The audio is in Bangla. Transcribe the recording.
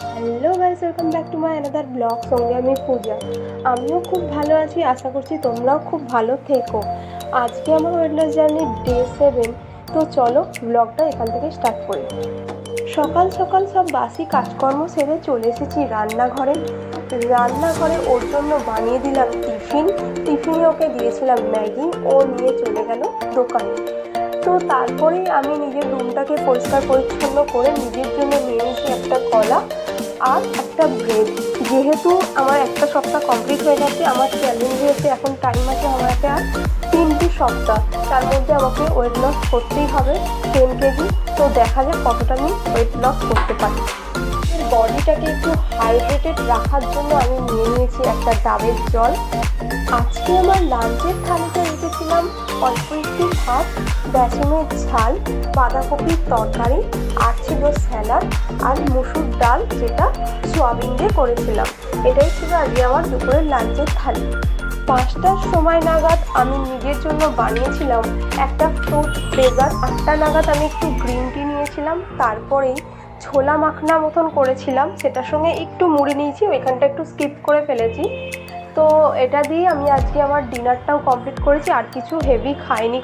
Hello guys welcome back to my another blog সঙ্গে আমি পূজা। আমিও খুব ভালো আছি, আশা করছি তোমরাও খুব ভালো থেকো। আজকে আমার ওয়েটলেস জার্নি ডে সেভেন তো চলো ব্লগটা এখান থেকে স্টার্ট করি। সকাল সকাল সব বাসি কাজকর্ম সেরে চলে এসেছি রান্নাঘরে। রান্নাঘরে ওর জন্য বানিয়ে দিলাম টিফিন। টিফিনে ওকে দিয়েছিলাম ম্যাগি, ও নিয়ে চলে গেল দোকানে। তো তারপরেই আমি নিজের রুমটাকে পরিষ্কার পরিচ্ছন্ন করে নিজের জন্য নিয়ে একটা কলা। আর একটা ব্রেড যেহেতু আমার একটা সপ্তাহ কমপ্লিট হয়ে গেছে, আমার চ্যালেঞ্জ হয়েছে, এখন টাইম আছে আমার হাতে আর তিনটি সপ্তাহ। তার মধ্যে আমাকে ওয়েট লস করতেই হবে টেন কেজি তো দেখা যাক কতটা আমি ওয়েট লস করতে পারি। বডিটাকে একটু হাইড্রেটেড রাখার জন্য আমি নিয়ে নিয়েছি একটা ডাবের জল। আজকে আমার লাঞ্চের থালিতে রেখেছিলাম অল্প একটু ভাত, বেসনের ঝাল, বাঁধাকপির তরকারি আর ছিল স্যালাড আর মুসুর ডাল যেটা সোয়াবিন দিয়ে করেছিলাম। এটাই ছিল আজকে আমার দুপুরের লাঞ্চের থালি। পাঁচটার সময় নাগাদ আমি নিজের জন্য বানিয়েছিলাম একটা ফ্রুট ডেজার্ট। আটটা নাগাদ আমি একটু গ্রিন টি নিয়েছিলাম, তারপরেই ছোলা মাখনা মতন করেছিলাম, সেটার সঙ্গে একটু মুড়ি নিয়েছি, ওইখানটা একটু স্কিপ করে ফেলেছি। তো এটা দিয়ে আমি আজকে আমার ডিনারটাও কমপ্লিট করেছি, আর কিছু হেভি খাইনি।